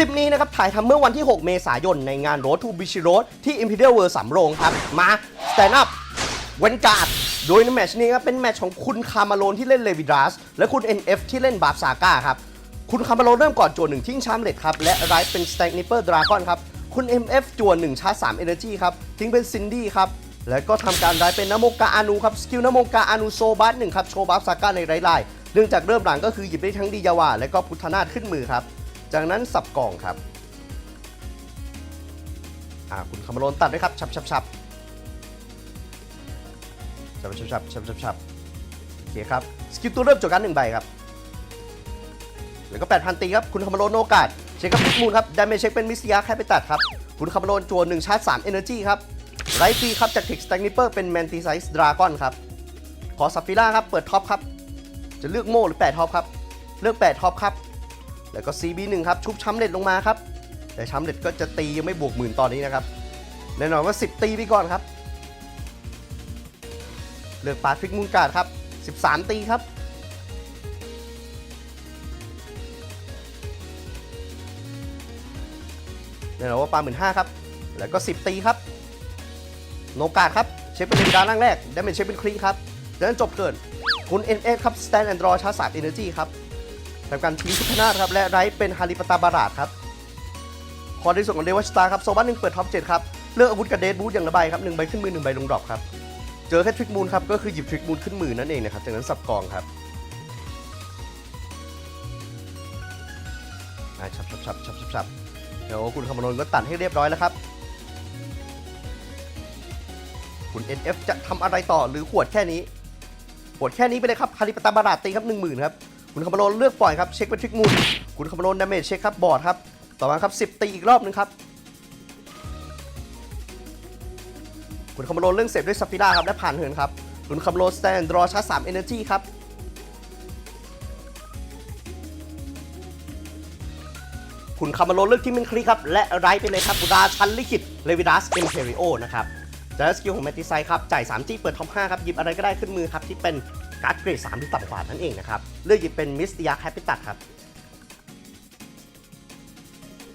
ลิปนี้นะครับถ่ายทำเมื่อวันที่ 6 เมษายนในงาน Road to b i c h Road ที่ Imperial World สำโรงครับ มา Stand Up เวนการ์ดโดยในแมชนี้ครับเป็นแมชของคุณคาร์มาโลนที่เล่นเลวิดรัสและคุณ NF ที่เล่นบาร์ซาก้าครับ คุณคาร์มาโลนเริ่มก่อนจั่วหนึ่งทิ้งชามเล็ดครับ และไรท์เป็นสแต็กนิปเปอร์ดราก้อนครับ คุณ MF จั่วหนึ่งชาร์จ3 Energy ครับ ทิ้งเป็นซินดี้ครับ แล้วก็ทำการไรท์เป็นนโมกาอานูครับ สกิลนโมกาอานูโซบัสหนึ่งครับ โชว์บัฟซาก้าในไรไลน์เนื่องจากเริ่มหลังก็คือหยิบได้ทั้งดียาวาและก็พุทธนาถขึ้นมือครับ จากนั้นสับกล่องครับอ่าคุณคาร์มาโลนตัดด้วยครับชับชับชับชับชับชับชับชับชับโอเคครับสกิลตัวเริ่มจบการหนึ่งใบครับแล้วก็8,000ตีครับคุณคาร์มาโลนโอกาสเช็คกับพิกมูลครับดาเมจเช็คเป็นมิสยาแค่ไปตัดครับคุณคาร์มาโลนจัว1ชาร์จ3 Energy ครับไรฟรีครับจากเทคสแตงนิเปอร์เป็นแมนติไซส์ดราก้อนครับขอสัฟฟิล่าครับเปิดท็อปครับจะเลือกโม่หรือ8ท็อปครับเลือก8ท็อปครับ แล้วก็ CB1 ครับชุบช้ำเล็ดลงมาครับ แต่ช้ำเล็ดก็จะตียังไม่บวกหมื่นตอนนี้นะครับแน่นอนว่า 10 ตีไปก่อนครับ เลือกปาดฟิกมูลการ์ดครับ 13 ตีครับแน่นอนว่าปลาหมื่นห้าครับ แล้วก็ 10 ตีครับ โนกาดครับเช็คเป็นเลนดาร่างแรกได้เป็นเช็คเป็นคลีครับดังนั้นจบเกินคุณ NS ครับ Stand and Draw ชาร์จ3 Energy ครับ ทำการทิ้งพุทธนาครับและไรท์เป็นฮาริปตาบาราดครับคอในส่วนของเดวัชตาครับโซบันหนึ่งเปิดท็อป7ครับเลือกอาวุธกับเดดบูทอย่างละใบครับหนึ่งใบขึ้นมือหนึ่งใบลงดรอปครับเจอแค่ทริกมูลครับก็คือหยิบทริกมูลขึ้นมือนั่นเองนะครับจากนั้นสับกองครับอ่าชับชับชับชับชับชับเดี๋ยวคุณคำนวณก็ตัดให้เรียบร้อยแล้วครับ คุณ NF จะทำอะไรต่อหรือขวดแค่นี้ ขวดแค่นี้ไปเลยครับคาริปตาบาราดตีครับหนึ่งหมื่นครับ คุณคาร์โลนเลือกปล่อยครับเช็คเป็นทริกมูลคุณคาร์โลนดาเมจเช็คครับบอร์ดครับต่อมาครับ 10 ตีอีกรอบหนึงครับคุณคาร์โลนเรื่องเสพด้วยซัฟฟิล่าครับและผ่านเหินครับคุณคาร์โลนสแตนดรอชาร์จ3 Energy ครับคุณคาร์โลนเลือกที่มินคลีครับและไรไปเลยครับราชันลิขิตเลวิดัสเอ็มเพริโอนะครับจากสกิลของแมตติไซครับจ่าย3จี้เปิดท็อป5ครับหยิบอะไรก็ได้ขึ้นมือครับที่เป็น การ์ดเกรด3ที่ต่ำกว่านั่นเองนะครับ เลือกหยิบเป็นมิสติยาแคปิตัดครับ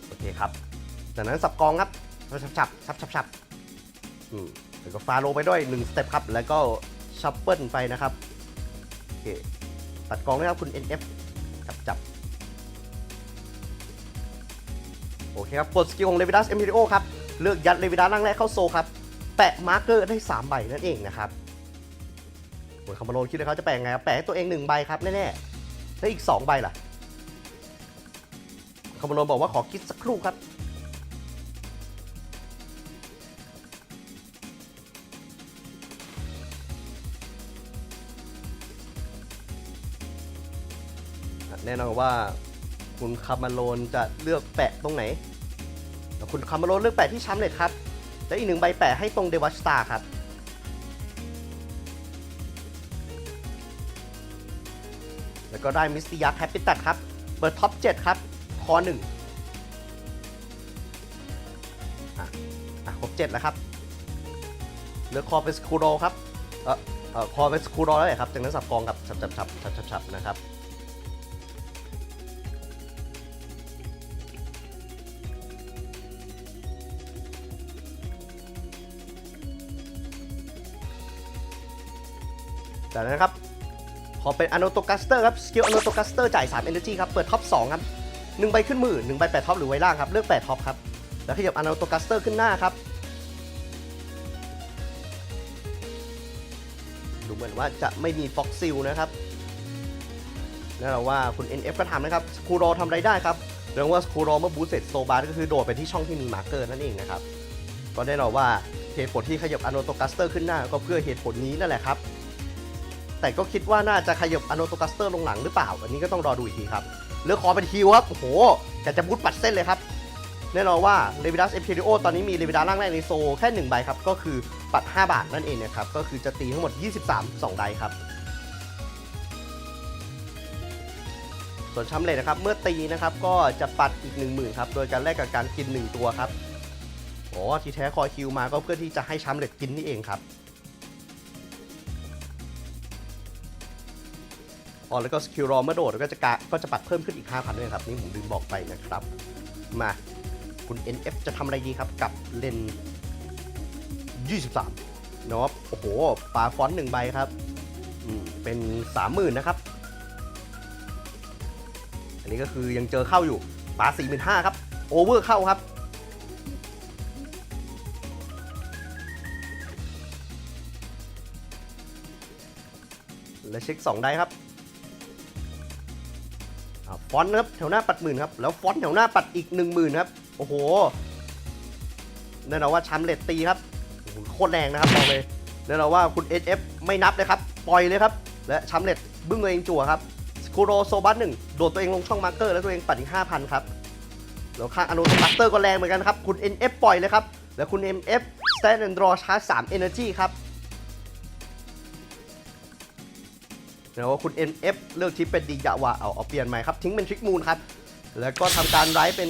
โอเคครับ จากนั้นสับกองครับชับชับชับชับชับอืมแล้วก็ฟาโลไปด้วย1สเต็ปครับ แล้วก็ชัปเปิลไปนะครับ โอเค ตัดกองด้วยครับคุณ NF จับจับโอเคครับกดสกิลของเลวิดัสเอ็มพีโอครับ เลือกยัดเลวิดัสร่างแรกเข้าโซครับ แปะมาร์กเกอร์ได้ 3 ใบนั่นเองนะครับ ยคาร์มาโลนคิดเลยเขาจะแปะยังไงครับแปะให้ตัวเอง1ใบครับแน่ๆแล้วอีก2ใบล่ะคาร์มาโลนบอกว่าขอคิดสักครู่ครับแน่นอนว่าคุณคาร์มาโลนจะเลือกแปะตรงไหน คุณคาร์มาโลนเลือกแปะที่ช้ำเลยครับ และอีกหนึ่งใบแปะให้ตรงเดวัชตาครับ ก็ได้มิสติยักแฮปปี้ตัดครับ เปิดท็อป 7 ครับ คอ 1อะอะครบ 7 แล้วครับเลือกคอเป็นสคูโรครับ เออเออคอเป็นสคูโรแล้วแหละครับ จากนั้นสับกองกับฉับฉับฉับฉับฉับฉับนะครับจากนั้นครับ พอเป็นอ n นโตกัสเตอร์ครับ สกิลอ n นโตกัสเตอร์จ่าย3 Energy ครับ เปิดท็อป2ครับ1ใบขึ้นมือ1ใบ8ท็อปหรือไว้ล่างครับ เลือก8ท็อปครับ แล้วขยับอ n นโตกัสเตอร์ขึ้นหน้าครับ ดูเหมือนว่าจะไม่มีฟ็อกซิลนะครับนั่นแปลว่าคุณ NF ก็ทำนะครับสคูโรทำอะไรได้ครับเรื่องว่าสคูโรเมื่อบูสเสร็จโซบาร์ก็คือโดดไปที่ช่องที่มีมาร์เกอร์นั่นเองนะครับก็แน่นอนว่าเหตุผลที่ขยับอ n นโตกัสเตอร์ขึ้นหน้าก็เพื่อเหตุผลนี้นั่นแหละครับ แต่ก็คิดว่าน่าจะขยับอโนโตกัสเตอร์ลงหลังหรือเปล่า อันนี้ก็ต้องรอดูอีกทีครับเลือกคอเป็นฮิวครับ โอ้โหแต่จะบูทปัดเส้นเลยครับ แน่นอนว่าเลวิดัสเอ p พ r ริโอตอนนี้มีเลวิดัสร่างแรกในโซ แค่ 1 ใบครับ ก็คือปัด 5 บาทนั่นเองนะครับ ก็คือจะตีทั้งหมด 23 2 ใบครับ ส่วนชัมเลตนะครับ เมื่อตีนะครับก็จะปัดอีก 10,000ครับ โดยการแลกกับการกิน 1 ตัวครับโอ้ที่แท้คอยคิวมาก็เพื่อที่จะให้ชัมเลตกินนี่เองครับ อ๋อแล้วก็สกิลรอเมื่อโดดก็จะกะก็จะปัดเพิ่มขึ้นอีก 5,000ด้วยครับ นี่ผมลืมบอกไปนะครับ มาคุณ NF จะทำอะไรดีครับกับเลน23เนาะโอ้โหปาฟอนต์หนึ่งใบครับอืมเป็น 30,000 นะครับ อันนี้ก็คือยังเจอเข้าอยู่ปา45,000ครับโอเวอร์เข้าครับและเช็ค 2 ได้ครับ ฟอนต์ครับแถวหน้าปัดหมื่นครับแล้วฟอนต์แถวหน้าปัดอีก 1 0,000ครับโอ้โหแน่นอนว่าชัมเลตตีครับโคตรแรงนะครับบอกเลยแน่นอนว่าคุณ SF ไม่นับเลยครับปล่อยเลยครับและชัมเลตบึ้งตัวเองจั่วครับสคูโรโซบัสหนึ่งโดดตัวเองลงช่องมาร์เกอร์แล้วตัวเองปัดอีก5,000ครับแล้วข้างอนุสปัสเตอร์ก็แรงเหมือนกันครับคุณ NF ปล่อยเลยครับแล้วคุณ MF stand and draw charge 3 energy ครับ นะว่าคุณ NF เลือกทิปเป็นดียาวาเอาเอาเปลี่ยนใหม่ครับ ทิ้งเป็นทริกมูลครับ แล้วก็ทำการไร้เป็น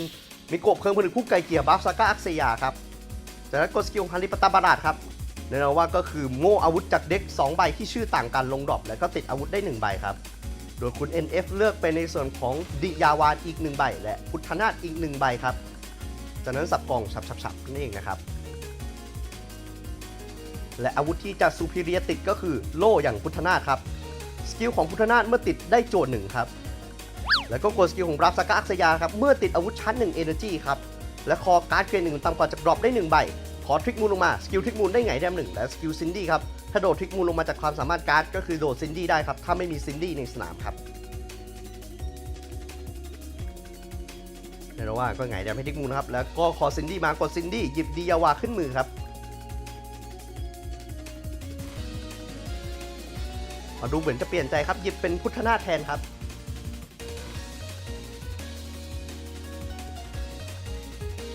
มิโกะเพิ่มผลึกคู่ไกลเกียร์บัฟซาก้าอักเซียครับจากนั้นกดสกิลฮันริปตาบาราดครับแน่นอนว่าก็คือโม่อาวุธจากเด็ก 2 ใบที่ชื่อต่างกันลงดรอปแล้วก็ติดอาวุธได้ 1 ใบครับ โดยคุณ NF เลือกเป็นในส่วนของดิยาวานอีก 1 ใบ และพุทธนาถอีก 1 ใบครับ จากนั้นสับกล่องฉับๆๆนั่นเองนะครับและอาวุธที่จะซูพิเรียติดก็คือโล่อย่างพุทธนาครับ สกิลของพุทธนาถเมื่อติดได้โจทย์หนึ่งครับ แล้วก็กดสกิลของรับสกักอักษยาครับเมื่อติดอาวุธชั้นหนึ่ง Energy ครับ และคอการ์ดเกรดหนึ่งต่ำกว่าจากดรอปได้หนึ่งใบ ขอทริกมูลลงมาสกิลทริกมูลได้ไงแดมหนึ่งและสกิลซินดี้ครับถ้าโดดทริกมูลลงมาจากความสามารถการ์ดก็คือโดดซินดี้ได้ครับถ้าไม่มีซินดี้ในสนามครับเรียกได้ว่าก็ไงแดมให้ทริกมูลนะครับแล้วก็คอซินดี้มากดซินดี้หยิบดียาวาขึ้นมือครับ มาดูเหมือนจะเปลี่ยนใจครับหยิบเป็นพุทธนาแทนครับ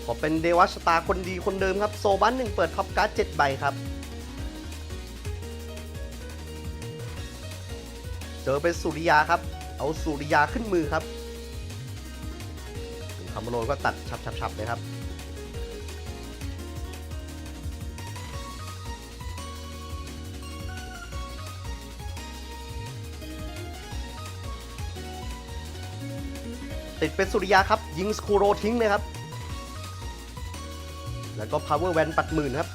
ขอเป็นเดวัชตาคนดีคนเดิมครับ โซบันหนึ่งเปิดท็อปการ์ดเจ็ดใบครับ เจอเป็นสุริยาครับ เอาสุริยาขึ้นมือครับคาร์โมลนก็ตัดชับๆเลยครับ ติดเป็นสุริยาครับ ยิงสคูโรทิ้งเลยครับ แล้วก็ power van ปัดหมื่นครับ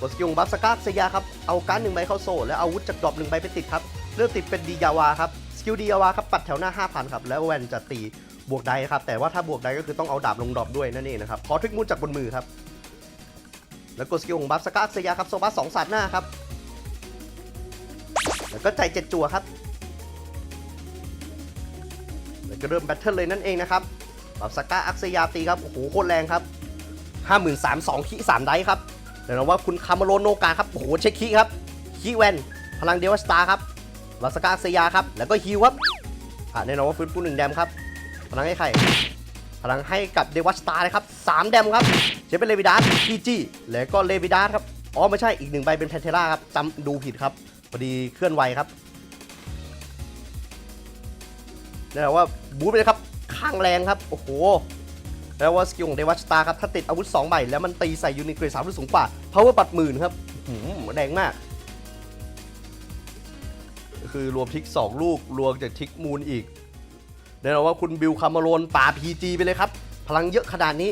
กดสกิลของบัฟสกักสยาครับ เอาการ์ดหนึ่งใบเข้าโซ่ แล้วอาวุธจากดรอปหนึ่งใบไปติดครับ เลือกติดเป็นดียาวาครับ สกิลดียาวาครับ ปัดแถวหน้า 5,000 ครับ แล้วแวนจะตีบวกได้ครับ แต่ว่าถ้าบวกได้ก็คือต้องเอาดาบลงดรอปด้วยนั่นเองนะครับ ขอทริกมูลจากบนมือครับ แล้วกดสกิลของบัฟสกักสยาครับ โซบัสสองสาดหน้าครับ แล้วก็ใจเจ็ดจั่วครับ ก็เริ่มแบทเทิลเลยนั่นเองนะครับแบบสก้าอักษยาตีครับโอ้โหโคตรแรงครับ53,002คี3ไดครับเดี๋ยวนะว่าคุณคาร์มาโลโนกาครับโอ้โหเช็คคีครับคีแวนพลังเดวสตาครับบาสก้าอักษยาครับแล้วก็ฮิวครับอ่าแน่นอนว่าฟื้นฟูหนึ่งแดมครับพลังให้ใครพลังให้กับเดวัสตาเลยครับ3แดมครับใช้เป็นเลวิดาสพีจีแล้วก็เลวิดาสครับอ๋อไม่ใช่อีกหนึ่งใบเป็นแพนเทล่าครับจำดูผิดครับพอดีเคลื่อนไวครับ นี่แหละว่าบูทไปเลยครับข้างแรงครับ โอ้โหแล้วว่าสกิลของเดวัชตาครับ ถ้าติดอาวุธ2ใบแล้วมันตีใส่ยูนิเกรดสามที่สูงกว่า power ปัดหมื่นครับหืมแรงมาก คือรวมทิก 2 ลูก รวมจากทิกมูลอีกแน่นอนว่าคุณบิลคาร์มาโลนป่า PG ไปเลยครับ พลังเยอะขนาดนี้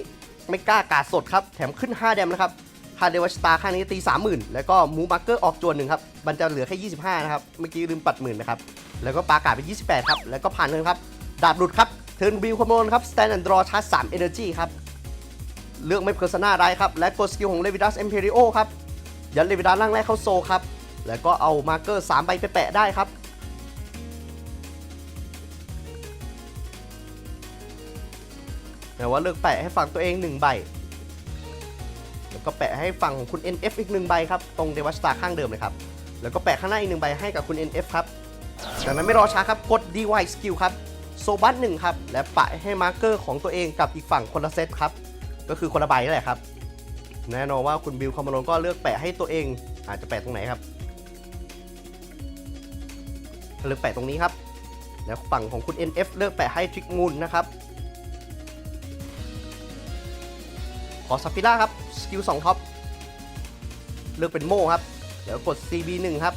ไม่กล้ากาดสดครับ แถมขึ้น 5 แดมนะครับ คาเดวัชตาข้างนี้ตี 30,000 แล้วก็มูมาร์เกอร์ออกจวนหนึ่งครับ มันจะเหลือแค่ 25 นะครับ เมื่อกี้ลืมปัดหมื่นนะครับ แล้วก็ปากาศเป็น28 ครับ แล้วก็ผ่านเลยครับ ดาบหลุดครับ เทิร์นบิลคอมโบนครับ สแตนด์ดรอชาร์จ3 Energy ครับ เลือกไม่เพอร์ซนาได้ครับ และกดสกิลของเลวิดัสเอ็มเพริโอครับ ยันเลวิดัสร่างแรกเข้าโซครับ แล้วก็เอามาร์เกอร์3ใบไปแปะได้ครับแต่ว่าเลือกแปะให้ฝั่งตัวเอง1ใบ แล้วก็แปะให้ฝั่งของคุณ NF อีก1ใบครับ ตรงเดวัสตาข้างเดิมเลยครับ แล้วก็แปะข้างหน้าอีก1ใบให้กับคุณ NF ครับ จากนั้นไม่รอช้าครับ กด DY Skill ครับ โซบัสหนึ่งครับ และปะให้มาร์เกอร์ของตัวเองกับอีกฝั่งคนละเซตครับ ก็คือคนละใบนั่นแหละครับ แน่นอนว่าคุณบิลคอมมานก็เลือกแปะให้ตัวเอง อาจจะแปะตรงไหนครับเลือกแปะตรงนี้ครับ แล้วฝั่งของคุณ NF เลือกแปะให้ทริกมูลนะครับ ขอซัฟฟิล่าครับ กิล2ท็อป เลือกเป็นโม่ครับแล้วกด CB1 ครับ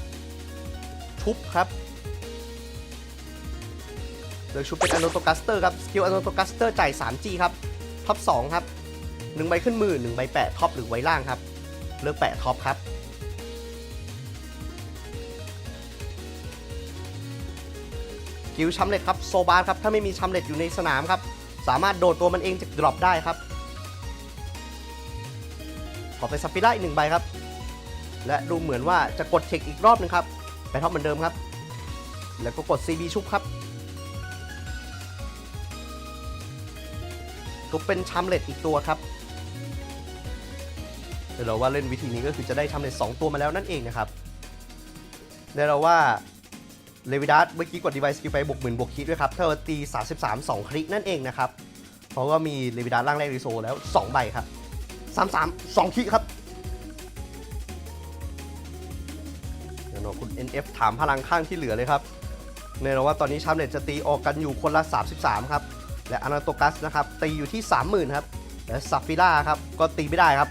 ทุบครับ เลือกชุดเป็นอ n นโตกัสเตอร์ครับ สกิลอ n นโตกัสเตอร์จ่าย 3G ครับ ท็อป 2 ครับ1ใบขึ้นมือ1ใบแปะท็อปหรือไว้ล่างครับ เลือกแปะท็อปครับกิลชัมเล็ตครับโซบาร์ครับ ถ้าไม่มีชัมเล็ตอยู่ในสนามครับ สามารถโดดตัวมันเองจากดรอปได้ครับ ขอไปซับฟิล่าอีกหนึ่งใบครับ และดูเหมือนว่าจะกดเช็คอีกรอบหนึงครับไปท็อปเหมือนเดิมครับ แล้วก็กด CB ชุบครับทุบเป็นชัมเลตอีกตัวครับเดี๋ยวเราว่าเล่นวิธีนี้ก็คือจะได้ชัมเล็ต2ตัวมาแล้วนั่นเองนะครับเดี๋ยวเราว่าเลวิดัสเมื่อกี้กดดีไวซ์กิลไปบวกหมื่นบวกคิดด้วยครับถ้าเราตี 33 2 คลิกนั่นเองนะครับ เพราะว่ามีเลวิดัสร่างแรกรีโซแล้ว 2 ใบครับ 33 2คลิกครับ เดี๋ยวนะคุณ NF ถามพลังข้างที่เหลือเลยครับเนื่องจาว่าตอนนี้ชามเลตจะตีออกกันอยู่คนละ 33 ครับ และอนาโตกัสนะครับ ตีอยู่ที่ 30,000 ครับ และซัฟฟิล่าครับ ก็ตีไม่ได้ครับ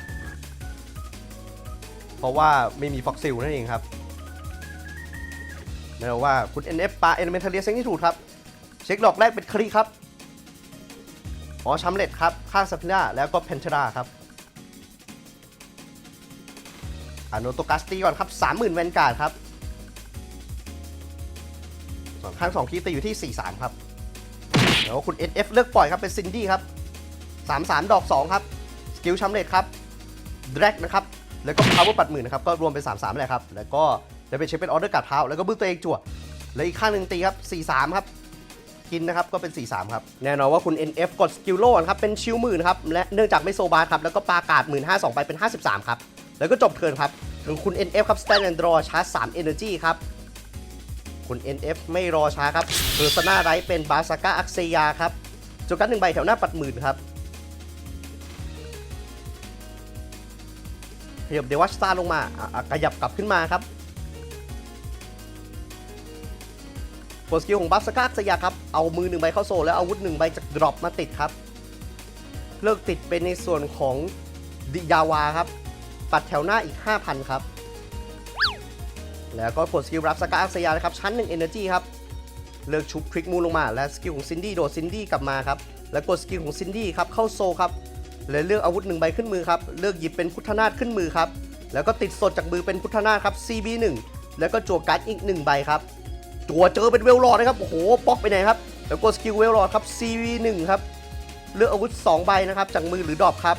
เพราะว่าไม่มีฟ็อกซิลนั่นเองครับเนื่องจาว่าคุณ NF ปาเอลเมนเทเลียเซ็งที่ถูกครับ เช็คดอกแรกเป็นครีครับอ๋อชัมเลตครับ ข้างซัฟฟิล่าแล้วก็เพนเทราครับ อโนโตกัสตีก่อนครับ30,000แวนการ์ดครับส่วนข้าง2คีตีอยู่ที่43ครับแล้วคุณ NF เลือกปล่อยครับเป็นซินดี้ครับ33ดอก2ครับสกิลชัมเลตครับดรกนะครับแล้วก็พาวเวอร์ปัดหมื่นนะครับก็รวมเป็น33เลยครับแล้วก็จะเป็นเช็คเป็นออเดอร์กัดเท้าแล้วก็บึ้งตัวเองจั่วแล้วอีกข้างหนึ่งตีครับ43ครับกินนะครับก็เป็น 43 ครับ แน่นอนว่าคุณ NF กดสกิลโล่ครับ เป็นชิลหมื่นครับ และเนื่องจากไม่โซบาร์ครับ แล้วก็ปากาดหมื่นห้าสองไปเป็น 53 ครับ แล้วก็จบเทิร์นครับ ถึงคุณ NF ครับ Stand and Draw ชาร์จ 3 Energy ครับ คุณ NF ไม่รอช้าครับ p e r s o n a r i g h t เป็นบาซาก้าอักเซยาครับจกันหนึ่งใบแถวหน้าปัดหมื่นครับขยับเดวัชตาลงมาอะอะขยับกลับขึ้นมาครับกดสกิลของบาซาก้าอักเซยาครับ เอามือหนึ่งใบเข้าโซแล้วอาวุธหนึ่งใบจากดรอปมาติดครับ เลิกติดเป็นในส่วนของดิยาวาครับ ปัดแถวหน้าอีก 5,000 ครับ แล้วก็กดสกิลรับสกาอักษยานะครับ ชั้น1 Energy ครับ เลิกชุบทริกมูลงมา และสกิลของซินดี้โดดซินดี้กลับมาครับ แล้วกดสกิลของซินดี้ครับเข้าโซครับและเลือกอาวุธหนึ่งใบขึ้นมือครับ เลือกหยิบเป็นพุทธนาถขึ้นมือครับ แล้วก็ติดสดจากมือเป็นพุทธนาถครับ CB1 แล้วก็จั่วการ์ดอีก1ใบครับจั่วเจอเป็นเวลลอร์ดนะครับ โอ้โหป๊อกไปไหนครับ แล้วกดสกิลเวลลอร์ดครับ CB1 ครับ เลือกอาวุธ 2 ใบนะครับจากมือหรือดรอปครับ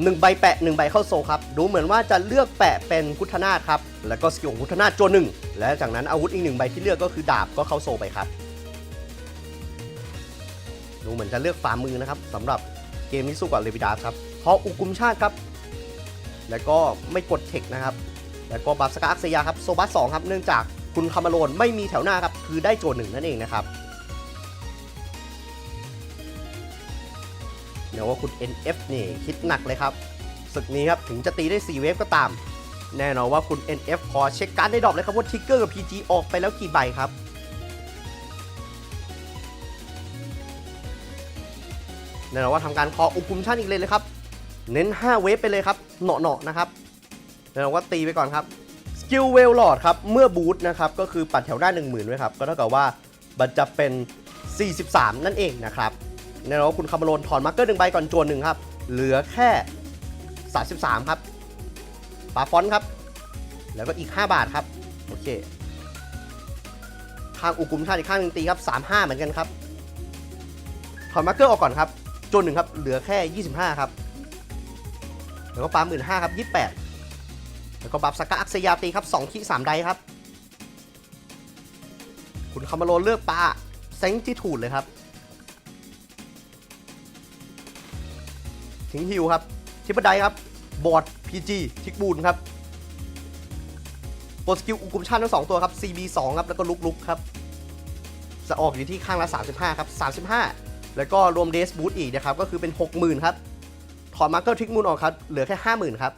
1 ใบแปะ 1 ใบเข้าโซครับ ดูเหมือนว่าจะเลือกแปะเป็นพุทธนาถครับ แล้วก็สกิลของพุทธนาถโจหนึ่ง และจากนั้นอาวุธอีกหนึ่งใบที่เลือกก็คือดาบก็เข้าโซไปครับ ดูเหมือนจะเลือกฝ่ามือนะครับสำหรับเกมนี้สู้กับเลวิดาครับเพราะอุกุมชาติครับ แล้วก็ไม่กดเทคนะครับ แล้วก็บัฟสกาอักเซยาครับโซบัสสองครับ เนื่องจากคุณคามาโลนไม่มีแถวหน้าครับ คือได้โจหนึ่งนั่นเองนะครับ เดี๋ยวว่าคุณ NF นี่คิดหนักเลยครับศึกนี้ครับถึงจะตีได้ 4 เวฟก็ตาม แน่นอนว่าคุณ NF ขอเช็คการ์ดได้ดรอปเลยครับว่าทิกเกอร์กับ PG ออกไปแล้วกี่ใบครับแน่นอนว่าทำการคออุปกุมชั่นอีกเลยเลยครับ เน้น 5 เวฟไปเลยครับเหนาะๆนะครับแน่นอนว่าตีไปก่อนครับสกิลเวลลอดครับเมื่อบูทนะครับก็คือปัดแถวหน้า 10,000ไว้ครับก็เท่ากับว่ามันจะเป็น 43 นั่นเองนะครับ แน่นอนว่าคุณคาร์มาโลนถอนมาร์กเกอร์หนึ่งใบก่อนจวนหนึ่งครับ เหลือแค่ 33 ครับปาฟอนครับ แล้วก็อีก 5 บาทครับ โอเคข้างอุกุมชาติอีกข้างหนึ่งตีครับ 35 เหมือนกันครับ ถอนมาร์กเกอร์ออกก่อนครับจวนหนึ่งครับ เหลือแค่ 25 ครับ แล้วก็ปาหมื่นห้าครับ28แล้วก็บัฟสกาอักเซยาตีครับ2ขี3ไดครับ คุณคาร์มาโลนเลือกปลาเซ็งที่ถูดเลยครับ ทิ้งฮิวครับทิปเปอร์ไดครับ บอร์ด PG ทิกบูนครับโปรสกิลอุกุมชันทั้งสองตัวครับ CB 2 ครับ แล้วก็ลุกลุกครับ จะออกอยู่ที่ข้างละ 35 ครับ 35 แล้วก็รวมเดสบูทอีกนะครับ ก็คือเป็น 60,000 ครับ ถอนมาร์เกอร์ทริกมูนออกครับ เหลือแค่ 50,000 ครับ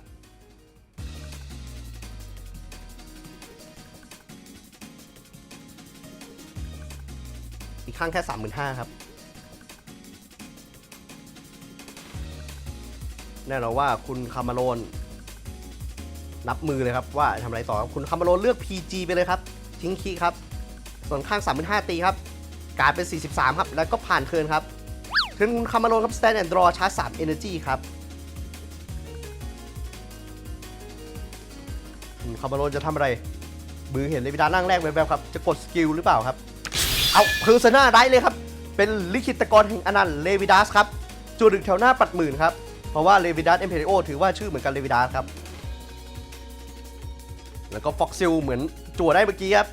อีกข้างแค่ 35,000 ครับ แน่นอนว่าคุณคาร์มาโลนนับมือเลยครับว่าทำอะไรต่อครับคุณคาร์มาโลนเลือก PG ไปเลยครับ ทิ้งคีครับ ส่วนข้าง35,000ตีครับ การเป็น 43 ครับ แล้วก็ผ่านเทิร์นครับเทิร์นคุณคามาโลนครับ stand and draw ชาร์จ3 energy ครับคุณคามาโลนจะทำอะไร มือเห็นเลวิดานั่งแรกแวบๆครับ จะกดสกิลหรือเปล่าครับ เอาเพอร์ซนาได้เลยครับ เป็นลิขิตกรแห่งอนันต์เลวิดัสครับจูดึกแถวหน้าปัดหมื่นครับ เพราะว่าเลวิดัสเอ็มเพริโอถือว่าชื่อเหมือนกันเลวิดัสครับ แล้วก็ฟ็อกซิลเหมือนจั่วได้เมื่อกี้ครับ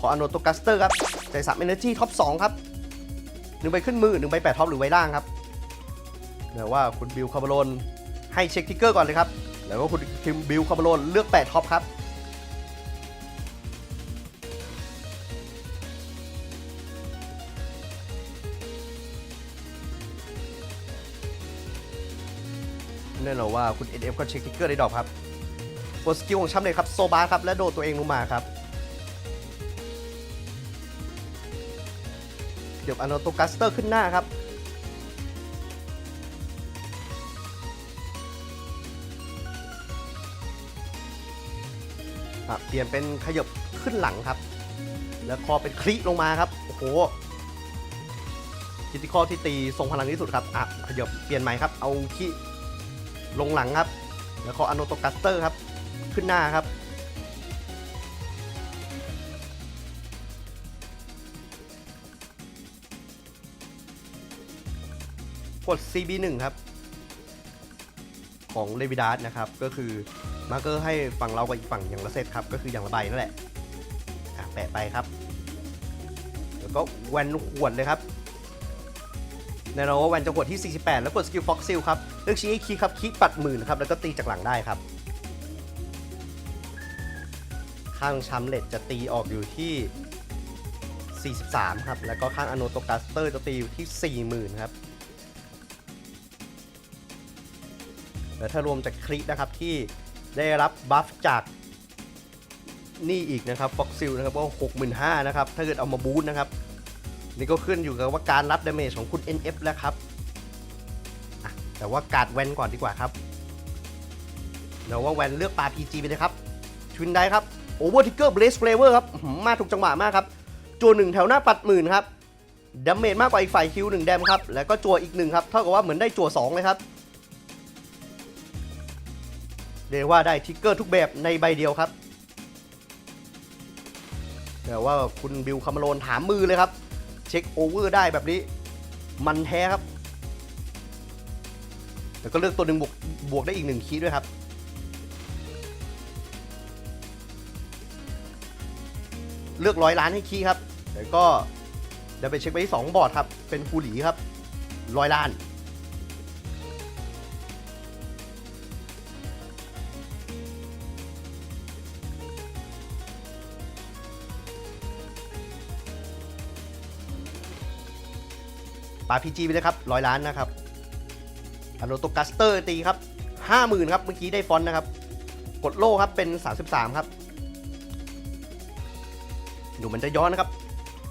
ขออโนโตกัสเตอร์ครับใจสามเอเนอร์จีท็อป2ครับหนึ่งใบขึ้นมือหนึ่งใบแปดท็อปหรือใบล่างครับแต่ว่าคุณบิลคาร์บโลนให้เช็คทิกเกอร์ก่อนเลยครับ แล้วก็คุณคิมบิลคาร์บโลนเลือก8ท็อปครับ แน่นอนว่าคุณ NF ก็เช็คทิกเกอร์ได้ดอกครับกดสกิลของช้ำเลยครับโซบาครับและโดดตัวเองลงมาครับ เดี๋ยวอ n นโตกัสเตอร์ขึ้นหน้าครับเปลี่ยนเป็นขยบขึ้นหลังครับ แล้วคอเป็นคลิลงมาครับ โอ้โหคิติคอที่ตีทรงพลังที่สุดครับอะขยบเปลี่ยนใหม่ครับ เอาขี้ ลงหลังครับแล้วก็อโนโตกัสเตอร์ครับ ขึ้นหน้าครับ กด CB1 ครับ ของเลวิดาสนะครับ ก็คือมาร์เกอร์ให้ฝั่งเรากับอีกฝั่งอย่างละเซตครับ ก็คืออย่างละใบนั่นแหละอะแปะไปครับ แล้วก็แวนขวดเลยครับแน่นอนว่าแวนจะกดที่ 48 แล้วกดสกิลฟ็อกซิลครับ เลือกชี้ให้คีครับคีปัดหมื่นครับแล้วก็ตีจากหลังได้ครับ ข้างชัมเลตจะตีออกอยู่ที่ 43 ครับ แล้วก็ข้างอโนโตกัสเตอร์จะตีอยู่ที่ 40,000 ครับ แล้วถ้ารวมจากคลิกนะครับที่ได้รับบัฟจากนี่อีกนะครับฟ็อกซิลนะครับก็65,000นะครับ ถ้าเกิดเอามาบูสต์นะครับ นี่ก็ขึ้นอยู่กับว่าการรับดาเมจของคุณ NF แล้วครับ แต่ว่าการ์ดแวนก่อนดีกว่าครับเดี๋ยวว่าแวนเลือกปลา PG ไปเลยครับทวินได้ครับโอเวอร์ทิกเกอร์เบลสเฟลเวอร์ครับหือมาถูกจังหวะมากครับจัวหนึ่งแถวหน้าปัดหมื่นครับดาเมจมากกว่าอีกฝ่ายคิวหนึ่งแดมครับ แล้วก็จัวอีกหนึ่งครับ เท่ากับว่าเหมือนได้จัวสองเลยครับเรียกว่าได้ทิกเกอร์ทุกแบบในใบเดียวครับแต่ว่าคุณบิลคามาโลนถามมือเลยครับ เช็คโอเวอร์ได้แบบนี้ มันแท้ครับ แล้วก็เลือกตัวหนึ่งบวกบวกได้อีกหนึ่งคีย์ด้วยครับ เลือกร้อยล้านให้คีย์ครับ แล้วก็เดี๋ยวไปเช็คไปที่ 2 บอร์ดครับ เป็นฟูหลีครับร้อยล้านปาพีจีไปเลยครับร้อยล้านนะครับ อโนโตกัสเตอร์ตีครับห้าหมื่นครับเมื่อกี้ได้ฟอนต์นะครับ กดโล่ครับเป็น 33 ครับดูมันจะย้อนนะครับ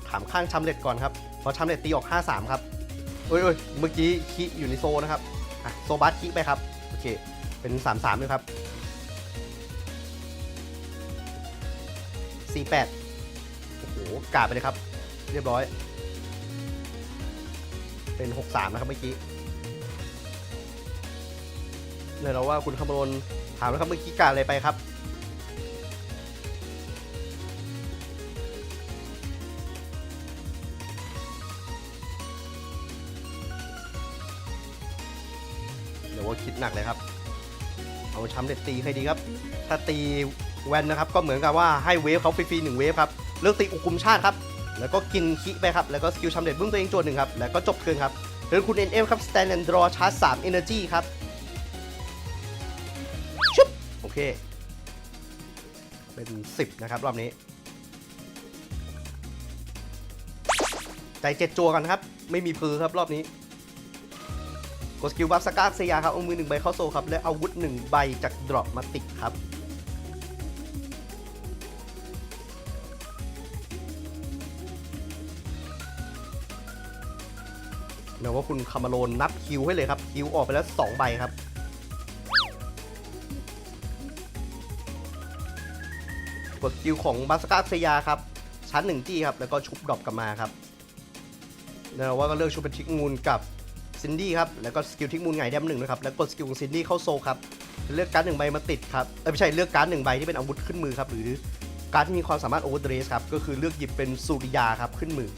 ถามข้างชัมเลตก่อนครับพอชัมเลตตีออก 53 ครับเอ้ยเอ้ยเมื่อกี้คิอยู่ในโซนะครับอะโซบัสคิไปครับโอเคเป็น 33ด้วยครับ 48 โอ้โหกาดไปเลยครับ เรียบร้อย เป็น 63 นะครับเมื่อกี้ เลยเราว่าคุณคำนวณถามแล้วครับเมื่อกี้การอะไรไปครับ เดี๋ยวว่าคิดหนักเลยครับ เอาช้ำเด็ดตีใครดีครับ ถ้าตีแวนนะครับ ก็เหมือนกับว่าให้เวฟเขาฟรีๆหนึ่งเวฟครับ เลือกตีอุกุมชาติครับ แล้วก็กินคิไปครับ แล้วก็สกิลช้ำเด็ดบึ้งตัวเองจวนหนึ่งครับ แล้วก็จบเทินครับเทิร์นคุณ NF ครับ stand and draw ชาร์จ3 energy ครับชุบโอ เค เป็น 10 นะครับ รอบนี้ ใจเจ็ดจัวกันครับ ไม่มีพือครับรอบนี้ กดสกิลบัฟสกาเซียครับ เอามือหนึ่งใบเข้าโซครับ และอาวุธหนึ่งใบจากดรอปมาติดครับเดี๋ยวว่าคุณคามาโลนนับคิวให้เลยครับ คิวออกไปแล้ว 2 ใบครับ ดสกิลของบาสกาเซียครับชาร์จหนึ่งจี้ครับแล้วก็ชุบดรอปกลับมาครับแน่นอนว่าก็เลือกชุบเป็นทิกมูลกับซินดี้ครับแล้วก็สกิลทิกมูลไงแดมหนึ่งนะครับแล้วกดสกิลของซินดี้เข้าโซลครับเลือกการ์ดหนึ่งใบมาติดครับเอ้ยไม่ใช่เลือกการ์ดหนึ่งใบที่เป็นอาวุธขึ้นมือครับหรือการ์ดที่มีความสามารถโอเวอร์เดรสครับก็คือเลือกหยิบเป็นสุริยาครับขึ้นมือ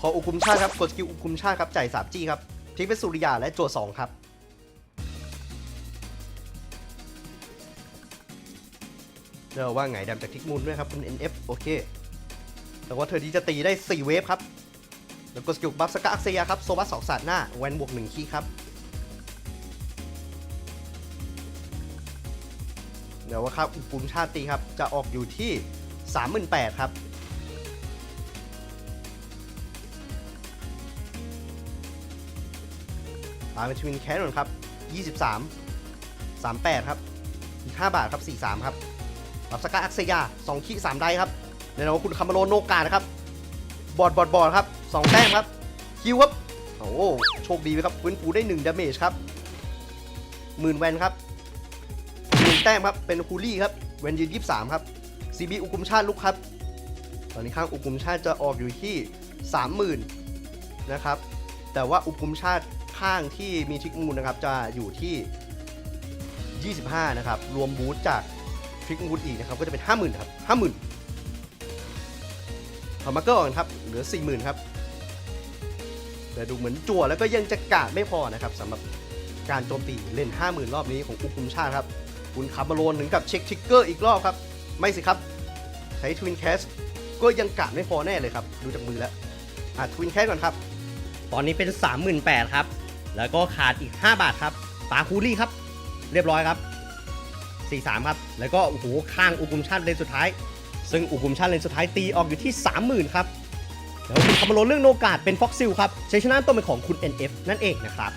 ขออุคุมชาติครับกดสกิลอุคุมชาติครับจ่ายสามจี้ครับพลิกเป็นสุริยาและโจทย์สองครับ เดี๋ยวว่าไงดำจากทิกมูลด้วยครับคุณ NF โอเค แต่ว่าเธอที่จะตีได้ 4 เวฟครับ แล้วก็สกิลบัฟสกัอักเซียครับ โซบัสสองศาสตร์หน้า แวนบวกหนึ่งคีย์ครับ เดี๋ยวว่าครับอุปุมชาติตีครับ จะออกอยู่ที่ 38,000ครับตามเป็นทวินแคสนนครับ 23 38 ครับอีก5บาทครับ 43 ครับ รับสกัดอักเซีย2คีย์3ได้ครับแน่นอนว่าคุณคามาโรโนกานะครับบอดบอดบอดครับสองแต้มครับคิวครับโอ้โชคดีไหมครับฟื้นฟูได้1ดาเมจครับหมื่นแวนครับหนึ่งแต้มครับเป็นคูลี่ครับแวนยืน23ครับซีบีอุกุมชาติลุกครับ ตอนนี้ข้างอุกุมชาติจะออกอยู่ที่30,000นะครับ แต่ว่าอุกุมชาติข้างที่มีทิกมูลนะครับจะอยู่ที่ 25 นะครับ รวมบูทจาก ทริกมูลอีกนะครับก็จะเป็น 50,000ครับ50,000เอมาเกอร์ก่อนครับเหลือ 40,000ครับแต่ดูเหมือนจั่วแล้วก็ยังจะกาดไม่พอนะครับสำหรับการโจมตีเล่น 50,000 รอบนี้ของอุกุมชาติครับ คุณคาร์บาโลนถึงกับเช็คทิกเกอร์อีกรอบครับ ไม่สิครับ ใช้ทวินแคสก็ยังกาดไม่พอแน่เลยครับ ดูจากมือแล้วอะทวินแคสก่อนครับ ตอนนี้เป็น 38,000ครับ แล้วก็ขาดอีก 5 บาทครับปาคูลี่ครับ เรียบร้อยครับ 43 ครับ แล้วก็โอ้โหข้างอุกุมชันเลนสุดท้าย ซึ่งอุกุมชันเลนสุดท้ายตีออกอยู่ที่ 30,000 ครับแล้วคุณคาร์บาโลเรื่องโนกาดเป็นฟ็อกซิลครับชัยชนะต้นเป็นของคุณ NF นั่นเองนะครับ